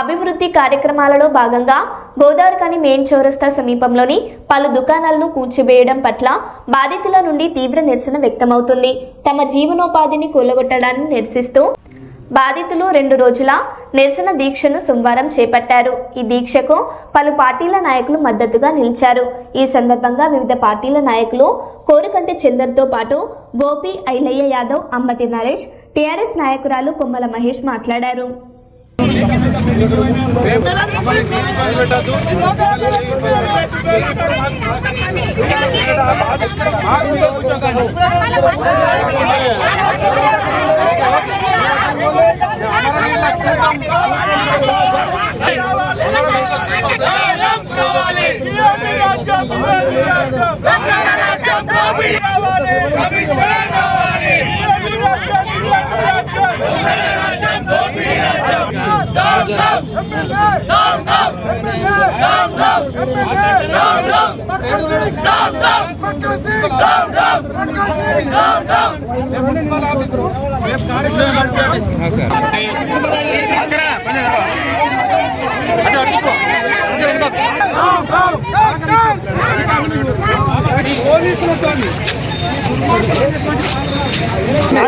అభివృద్ధి కార్యక్రమాలలో భాగంగా గోదావరికని మెయిన్ చౌరస్తా సమీపంలోని పలు దుకాణాలను కూల్చివేయడం పట్ల బాధితుల నుండి తీవ్ర నిరసన వ్యక్తమవుతుంది. తమ జీవనోపాధిని కూలగొట్టడాన్ని నిరసిస్తూ బాధితులు రెండు రోజుల నిరసన దీక్షను సోమవారం చేపట్టారు. ఈ దీక్షకు పలు పార్టీల నాయకులు మద్దతుగా నిలిచారు. ఈ సందర్భంగా వివిధ పార్టీల నాయకులు కోరుకంటి చందర్తో పాటు గోపి ఐలయ్య యాదవ్ అంబటి నరేష్ టీఆర్ఎస్ నాయకురాలు కొమ్మల మహేష్ మాట్లాడారు. రావాలి పోలీసులు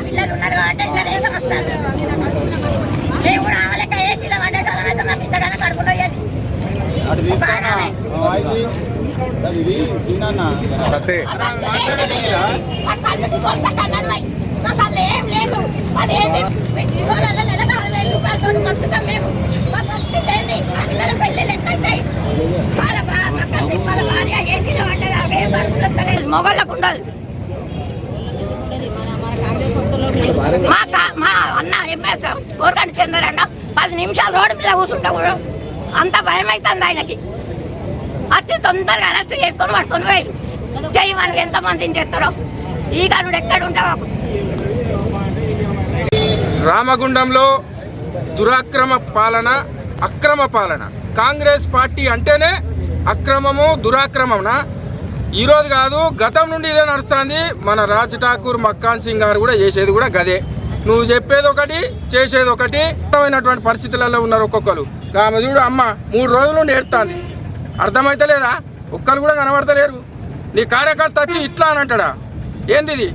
పిల్లలు ఉన్నారు కాబట్టి ఇట్లా రేషన్ మేము కూడా ఏసీలో వండేటోళ్ళం అయితే మాకు ఇంతగానో కడుపులో అవేం కడుపులో వస్తలేదు మొగళ్ళకు ఉండదు మా అన్న ఎంఎస్ ఊరకండి చెందరన్న పది నిమిషాలు రోడ్డు మీద కూర్చుంటా కూడా అంత భయం అవుతుంది ఆయనకి. వచ్చి తొందరగా అరెస్ట్ చేసుకొని పట్టుకొని పోయి చేయమని ఎంత మందిని చేస్తారో? ఈ గనుడు ఎక్కడ ఉంటావు రామగుండంలో దురాక్రమ పాలన అక్రమ పాలన. కాంగ్రెస్ పార్టీ అంటేనే అక్రమము దురాక్రమన ఈరోజు కాదు గతం నుండి ఇదే నడుస్తుంది. మన రాజ్ ఠాకూర్ మక్కాన్ సింగ్ గారు కూడా చేసేది కూడా గదే. నువ్వు చెప్పేది ఒకటి చేసేది ఒకటి. అర్థమైనటువంటి పరిస్థితులలో ఉన్నారు ఒక్కొక్కరు. ఆమె చూడు అమ్మ మూడు రోజుల నుండి ఏడుతుంది అర్థమైతలేదా? ఒక్కరు కూడా కనబడతలేరు. నీ కార్యకర్త వచ్చి ఇట్లా అని అంటాడా? ఏంది ఇది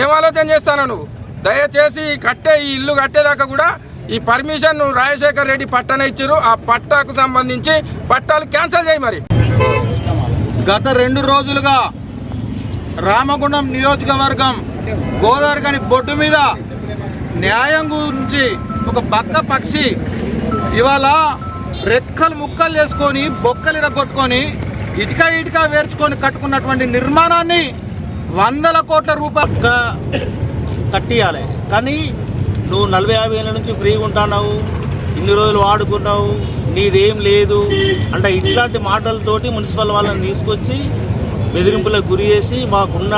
ఏం ఆలోచన చేస్తాను నువ్వు? దయచేసి కట్టే ఈ ఇల్లు కట్టేదాకా కూడా ఈ పర్మిషన్ రాజశేఖర్ రెడ్డి పట్టణ ఇచ్చారు ఆ పట్టాకు సంబంధించి పట్టాలు క్యాన్సిల్ చేయి మరి. గత రెండు రోజులుగా రామగుండం నియోజకవర్గం గోదావరి కాని బొడ్డు మీద న్యాయం గురించి ఒక బక్క పక్షి ఇవాళ రెక్కలు ముక్కలు చేసుకొని బొక్కలు ఇరగొట్టుకొని ఇటుక ఇటుక వేర్చుకొని కట్టుకున్నటువంటి నిర్మాణాన్ని వందల కోట్ల రూపాయలు కట్టియాలి. కానీ నువ్వు నలభై యాభై ఏళ్ళ నుంచి ఫ్రీగా ఉంటున్నావు ఇన్ని రోజులు వాడుకున్నావు నీదేం లేదు అంటే ఇట్లాంటి మాటలతోటి మున్సిపల్ వాళ్ళని తీసుకొచ్చి బెదిరింపులకు గురి చేసి మాకున్న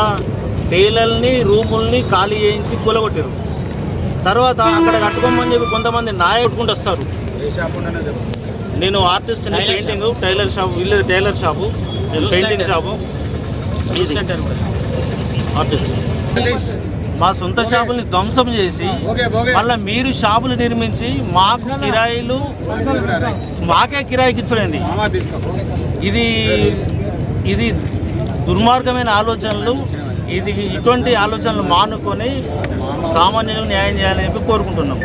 టేలర్ని రూముల్ని ఖాళీ చేయించి కూలగొట్టారు తర్వాత అక్కడ కట్టుకోమని చెప్పి కొంతమంది నాయకుడుకుంటూ వస్తారు. నేను ఆర్టిస్ట్ పెయింటింగ్ టైలర్ షాప్ వీళ్ళు టైలర్ షాపు నేను పెయింటింగ్ షాపు. ఆర్టిస్ట్. మా సొంత షాపుల్ని ధ్వంసం చేసి మళ్ళీ మీరు షాపులు నిర్మించి మాకు కిరాయిలు మాకే కిరాయికి ఇచ్చుడైంది ఇది ఇది దుర్మార్గమైన ఆలోచనలు ఇది ఇటువంటి ఆలోచనలు మానుకొని సామాన్యులకు న్యాయం చేయాలని చెప్పి కోరుకుంటున్నాం.